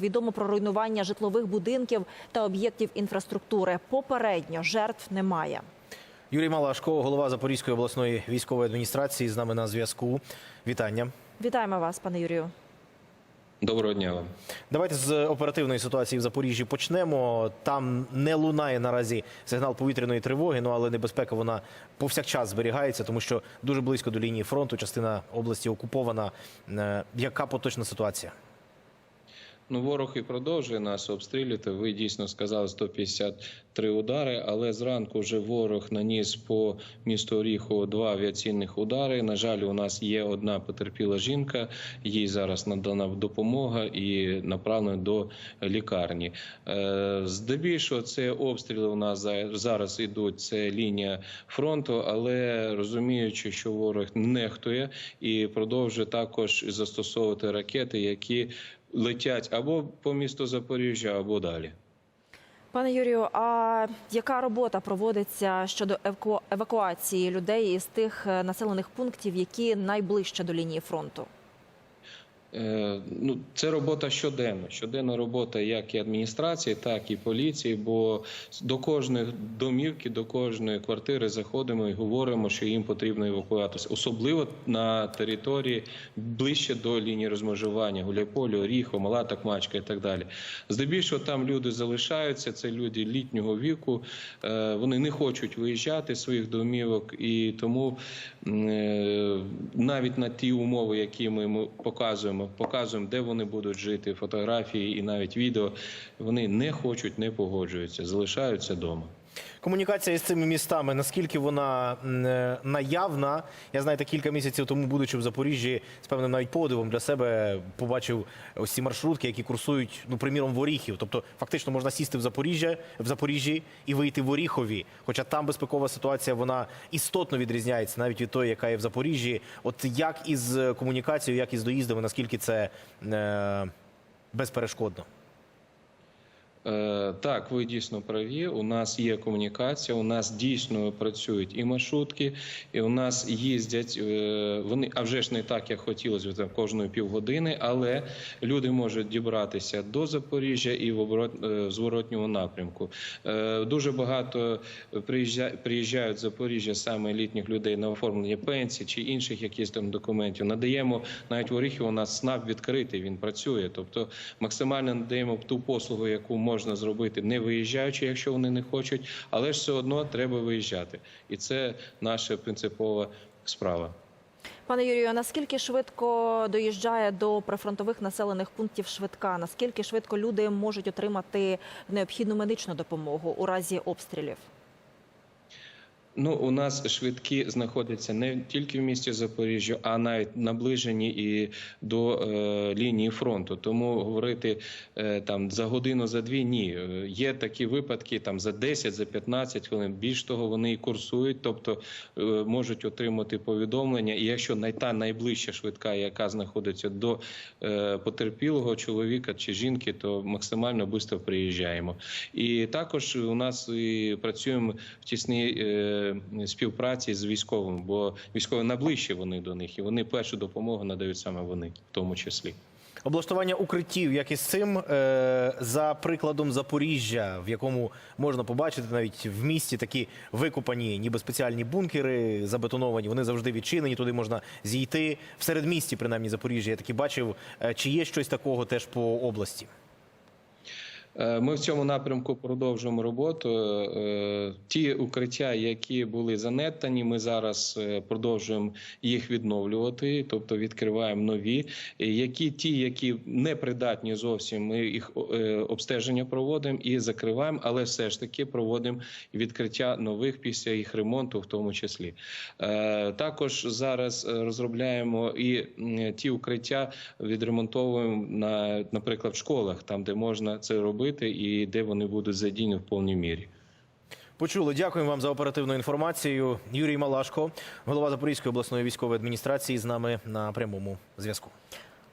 відомо про руйнування житлових будинків та об'єктів інфраструктури. Попередньо жертв немає. Юрій Малашко, голова Запорізької обласної військової адміністрації, з нами на зв'язку. Вітання. Вітаємо вас, пане Юрію. Доброго дня вам. Давайте з оперативної ситуації в Запоріжжі почнемо. Там не лунає наразі сигнал повітряної тривоги, ну але небезпека вона повсякчас зберігається, тому що дуже близько до лінії фронту, частина області окупована. Е, Яка поточна ситуація? Ну, ворог і продовжує нас обстрілювати. Ви дійсно сказали 153 удари, але зранку вже ворог наніс по місту Оріхово два авіаційних удари. На жаль, у нас є одна потерпіла жінка. Їй зараз надана допомога і направлена до лікарні. Е, Здебільшого це обстріли у нас зараз ідуть. Це лінія фронту, але розуміючи, що ворог нехтує і продовжує також застосовувати ракети, які летять або по місту Запоріжжя, або далі. Пане Юрію, а яка робота проводиться щодо еваку- евакуації людей із тих е, населених пунктів, які найближче до лінії фронту? Е, ну, це робота щоденно. Щоденна робота як і адміністрації, так і поліції. Бо до кожної домівки, до кожної квартири заходимо і говоримо, що їм потрібно евакуатися, особливо на території ближче до лінії розмежування Гуляйполі, Оріхо, Мала Такмачка і так далі. Здебільшого там люди залишаються. Це люди літнього віку. Е, Вони не хочуть виїжджати з своїх домівок, і тому е, навіть на ті умови, які ми йому показуємо, показуємо, де вони будуть жити, фотографії і навіть відео. Вони не хочуть, не погоджуються, залишаються вдома. Комунікація з цими містами, наскільки вона е, наявна? Я знаєте, кілька місяців тому, будучи в Запоріжжі, з певним навіть подивом для себе побачив ось ці маршрутки, які курсують, ну, приміром, в Оріхів. Тобто, фактично можна сісти в Запоріжжя, в Запоріжжі і вийти в Оріхові. Хоча там безпекова ситуація вона істотно відрізняється навіть від тої, яка є в Запоріжжі. От як із комунікацією, як із доїздами, наскільки це е, безперешкодно? Е, Так, ви дійсно праві. У нас є комунікація, у нас дійсно працюють і маршрутки, і у нас їздять е, вони, а вже ж не так, як хотілося там, кожної півгодини, але люди можуть дібратися до Запоріжжя і в оборот е, в зворотньому напрямку. Дуже багато приїжджа- приїжджають з Запоріжжя саме літніх людей на оформлення пенсій чи інших якихось там документів. Надаємо навіть в Оріхів у нас СНАП відкритий, він працює. Тобто максимально надаємо ту послугу, яку можна зробити, не виїжджаючи, якщо вони не хочуть, але ж все одно треба виїжджати, і це наша принципова справа. Пане Юрію, наскільки швидко доїжджає до прифронтових населених пунктів швидка? Наскільки швидко люди можуть отримати необхідну медичну допомогу у разі обстрілів? Ну, у нас швидкі знаходяться не тільки в місті Запоріжжя, а навіть наближені і до е, лінії фронту. Тому говорити е, там за годину, за дві ні. Е, Є такі випадки там за 10, за 15 хвилин. Більш того, вони і курсують, тобто е, можуть отримати повідомлення. І якщо най та найближча швидка, яка знаходиться до е, потерпілого чоловіка чи жінки, то максимально швидко приїжджаємо. І також у нас і працюємо в тісній е, співпраці з військовими, бо військові найближче вони до них, і вони першу допомогу надають саме вони, в тому числі. Облаштування укриттів, як із цим, е, за прикладом Запоріжжя, в якому можна побачити навіть в місті такі викопані, ніби спеціальні бункери забетоновані. Вони завжди відчинені. Туди можна зійти. В середмісті, принаймні Запоріжжя, я таки бачив. Е, Чи є щось такого теж по області? Е, Ми в цьому напрямку продовжуємо роботу. Е, Ті укриття, які були занедбані, ми зараз е, продовжуємо їх відновлювати, тобто відкриваємо нові. Е, Які ті, які не придатні зовсім, ми їх е, обстеження проводимо і закриваємо, але все ж таки проводимо відкриття нових після їх ремонту, в тому числі. Е, Також зараз е, розробляємо і ті укриття відремонтовуємо на, наприклад, в школах, там де можна це робити, і де вони будуть задіяні в повній мірі. Почули. Дякуємо вам за оперативну інформацію. Юрій Малашко, голова Запорізької обласної військової адміністрації, з нами на прямому зв'язку.